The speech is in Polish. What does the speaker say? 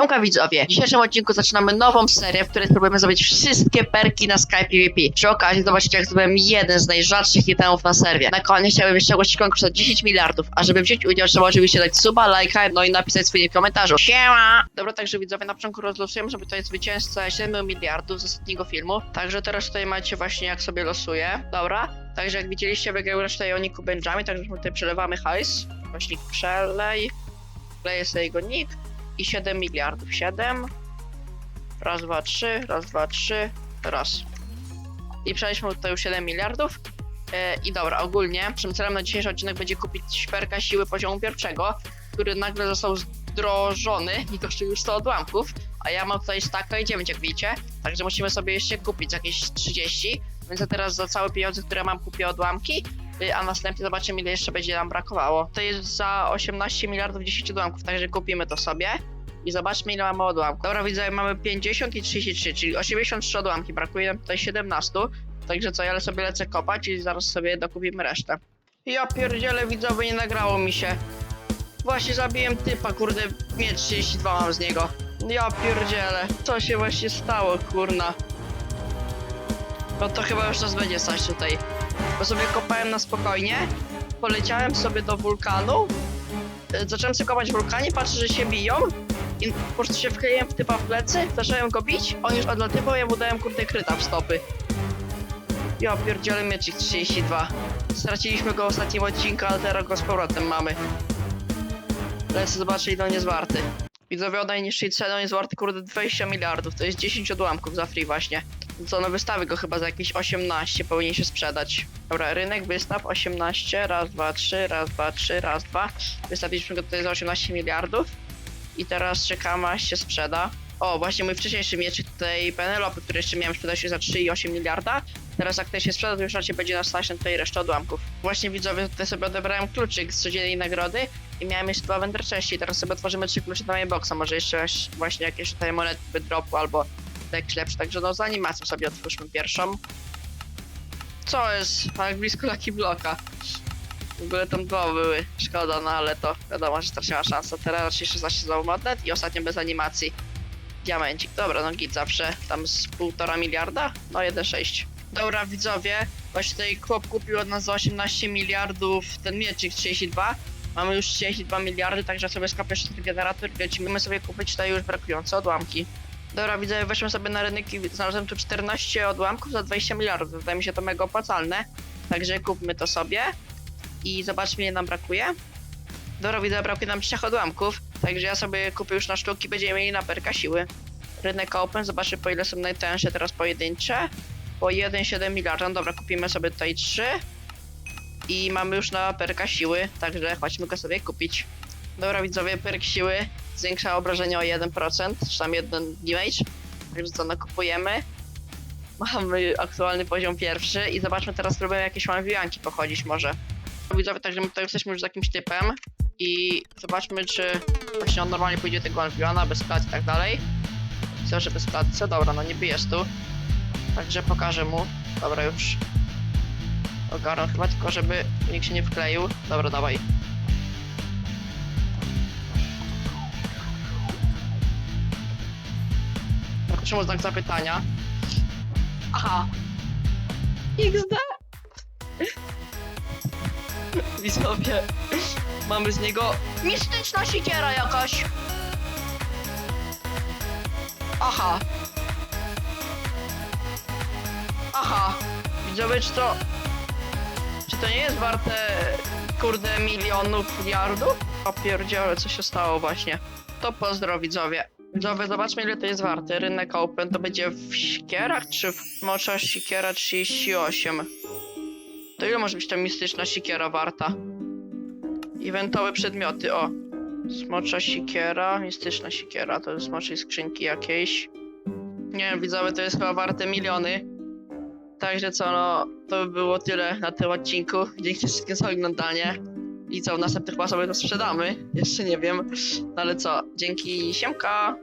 Siemka widzowie, w dzisiejszym odcinku zaczynamy nową serię, w której spróbujemy zrobić wszystkie perki na Skype PvP. Przy okazji zobaczycie jak zrobiłem jeden z najrzadszych itemów na serwie. Na koniec chciałbym jeszcze ogłosić konkurs o 10 miliardów, a żeby wziąć udział trzeba oczywiście dać suba, lajka, no i napisać swój komentarzu. Siema! Dobra, także widzowie, na początku rozlosujemy, żeby to jest zwycięzca 7 miliardów z ostatniego filmu. Także teraz tutaj macie właśnie jak sobie losuję. Dobra, także jak widzieliście wygrał resztę Joniku Benjamin, także tutaj przelewamy hajs. Właśnie przelej. Wleję sobie jego nick i 7 miliardów. 7. Raz, dwa, trzy, raz, dwa, trzy, raz. I przejdziemy tutaj już 7 miliardów. E, I dobra, ogólnie naszym celem na dzisiejszy odcinek będzie kupić szperka siły poziomu pierwszego, który nagle został zdrożony i kosztuje już 100 odłamków. A ja mam tutaj staka i 9, jak widzicie. Także musimy sobie jeszcze kupić jakieś 30. Więc ja teraz za całe pieniądze, które mam, kupię odłamki. Y, A następnie zobaczymy, ile jeszcze będzie nam brakowało. To jest za 18 miliardów 10 odłamków, także kupimy to sobie. I zobaczmy, ile mamy odłamków. Dobra, widzę, mamy 50 i 33, czyli 83 odłamki. Brakuje nam tutaj 17. Także co, ja sobie lecę kopać i zaraz sobie dokupimy resztę. Ja pierdzielę, widzowie, nie nagrało mi się. Właśnie zabiłem typa, kurde, miecz 32 mam z niego. Ja pierdzielę, co się właśnie stało, kurna. No to chyba już nas będzie stać tutaj. Bo sobie kopałem na spokojnie, poleciałem sobie do wulkanu, y, zacząłem sobie kopać w wulkanie, patrzę, że się biją i po prostu się wkleiłem w typa w plecy, zacząłem go bić, on już odlatywał, ja mu dałem kurde kryta w stopy. Ja pierdzielę mieczyk 32. Straciliśmy go w ostatnim odcinku, ale teraz go z powrotem mamy. Lecę zobaczę ile on jest warty. Widzowie od najniższej ceny on jest warty kurde 20 miliardów, to jest 10 odłamków za free właśnie. Co, no wystawy go chyba za jakieś 18 powinien się sprzedać. Dobra, rynek, wystaw 18, raz, dwa, trzy, raz, dwa, trzy, raz, dwa. Wystawiliśmy go tutaj za 18 miliardów. I teraz czekamy aż się sprzeda. O, właśnie mój wcześniejszy mieczyk tutaj Penelopy, który jeszcze miałem sprzedać się za 3,8 miliarda. Teraz jak ten się sprzeda, to już raczej będzie na stać tutaj reszta odłamków. Właśnie widzowie, tutaj sobie odebrałem kluczyk z codziennej nagrody i miałem jeszcze dwa wender. Teraz sobie otworzymy trzy klucze na boxa. Może jeszcze właśnie jakieś tutaj monety by dropu albo jakiś lepszy. Także no z animacją sobie otwórzmy pierwszą. Co jest? Tak blisko Lucky Blocka. W ogóle tam dwa były. Szkoda, no ale to wiadomo, że straciła szansa. Teraz raczej 16 znowu monet i ostatnio bez animacji. Diamencik. Dobra, no git zawsze. Tam z półtora miliarda? No 1,6. Dobra, widzowie. Właśnie tutaj chłop kupił od nas za 18 miliardów ten mieczyk 32. Mamy już 32 miliardy, także sobie skapię jeszcze generator i lecimy sobie kupić tutaj już brakujące odłamki. Dobra, widzę, weszłem sobie na rynek i znalazłem tu 14 odłamków za 20 miliardów. Wydaje mi się to mega opłacalne. Także kupmy to sobie i zobaczmy ile nam brakuje. Dobra, widzę, brakuje nam 3 odłamków, także ja sobie kupię już na sztuki, będziemy mieli na perka siły. Rynek open, zobaczę po ile są najtańsze teraz pojedyncze. Po 1,7 miliarda, no dobra, kupimy sobie tutaj 3. I mamy już na perka siły, także chodźmy go sobie kupić. Dobra widzowie, perk siły zwiększa obrażenia o 1%, czy tam jeden damage. Także co, nakupujemy. Mamy aktualny poziom pierwszy i zobaczmy teraz, spróbujemy jakieś łańwianki pochodzić może. Widzowie, także my tutaj jesteśmy już z jakimś typem i zobaczmy, czy właśnie on normalnie pójdzie tego łańwiana, bez klat i tak dalej. Chcę, że bez klatce, dobra, no niby jest tu. Także pokażę mu. Dobra, już ogarnę chyba, tylko żeby nikt się nie wkleił. Dobra, dawaj. Czemu znak zapytania? Aha. XD. Widzowie, mamy z niego mistyczna siekiera jakaś. Aha. Aha. Widzowie, czy to... Czy to nie jest warte, kurde, milionów, miliardów? O pierdziele, co się stało właśnie. To pozdro, widzowie. Widzowie, zobaczmy ile to jest warte. Rynek open to będzie w sikierach, czy w mocza sikiera 38? To ile może być ta mistyczna sikiera warta? Eventowe przedmioty, o. Smocza sikiera, mistyczna sikiera, to jest smoczej skrzynki jakiejś. Nie wiem, widzowie, to jest chyba warte miliony. Także co, no, to by było tyle na tym odcinku. Dzięki wszystkim za oglądanie. I co, w następnych chyba to sprzedamy. Jeszcze nie wiem. No ale co, dzięki, siemka!